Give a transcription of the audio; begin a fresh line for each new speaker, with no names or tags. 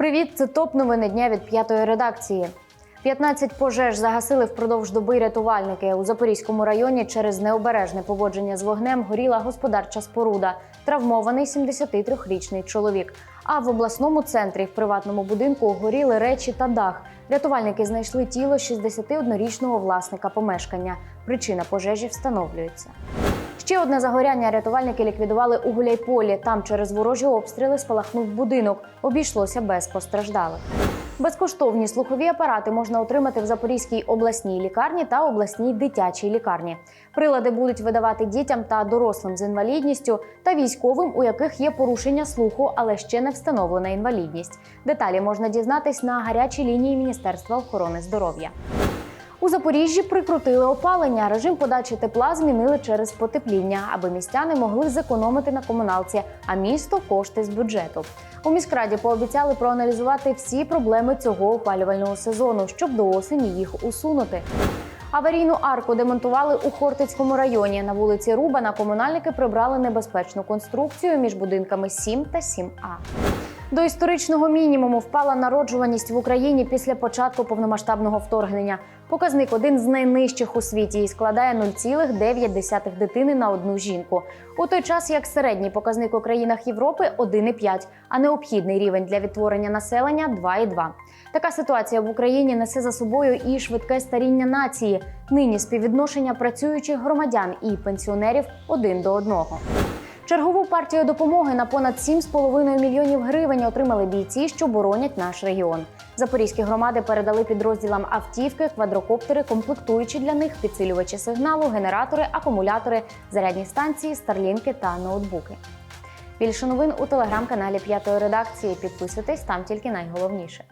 Привіт, це топ новини дня від п'ятої редакції. 15 пожеж загасили впродовж доби рятувальники. У Запорізькому районі через необережне поводження з вогнем горіла господарча споруда. Травмований 73-річний чоловік. А в обласному центрі в приватному будинку горіли речі та дах. Рятувальники знайшли тіло 61-річного власника помешкання. Причина пожежі встановлюється. Ще одне загоряння рятувальники ліквідували у Гуляйполі. Там через ворожі обстріли спалахнув будинок. Обійшлося без постраждалих. Безкоштовні слухові апарати можна отримати в Запорізькій обласній лікарні та обласній дитячій лікарні. Прилади будуть видавати дітям та дорослим з інвалідністю та військовим, у яких є порушення слуху, але ще не встановлена інвалідність. Деталі можна дізнатись на гарячій лінії Міністерства охорони здоров'я. У Запоріжжі прикрутили опалення. Режим подачі тепла змінили через потепління, аби містяни могли зекономити на комуналці, а місто кошти з бюджету. У міськраді пообіцяли проаналізувати всі проблеми цього опалювального сезону, щоб до осені їх усунути. Аварійну арку демонтували у Хортицькому районі. На вулиці Рубана комунальники прибрали небезпечну конструкцію між будинками 7 та 7А. До історичного мінімуму впала народжуваність в Україні після початку повномасштабного вторгнення. Показник один з найнижчих у світі і складає 0,9 дитини на одну жінку. У той час як середній показник у країнах Європи 1,5, а необхідний рівень для відтворення населення 2,2. Така ситуація в Україні несе за собою і швидке старіння нації. Нині співвідношення працюючих громадян і пенсіонерів один до одного. Чергову партію допомоги на понад 7,5 мільйонів гривень отримали бійці, що боронять наш регіон. Запорізькі громади передали підрозділам автівки, квадрокоптери, комплектуючі для них підсилювачі сигналу, генератори, акумулятори, зарядні станції, старлінки та ноутбуки. Більше новин у телеграм-каналі П'ятої редакції. Підписуйтесь там тільки найголовніше.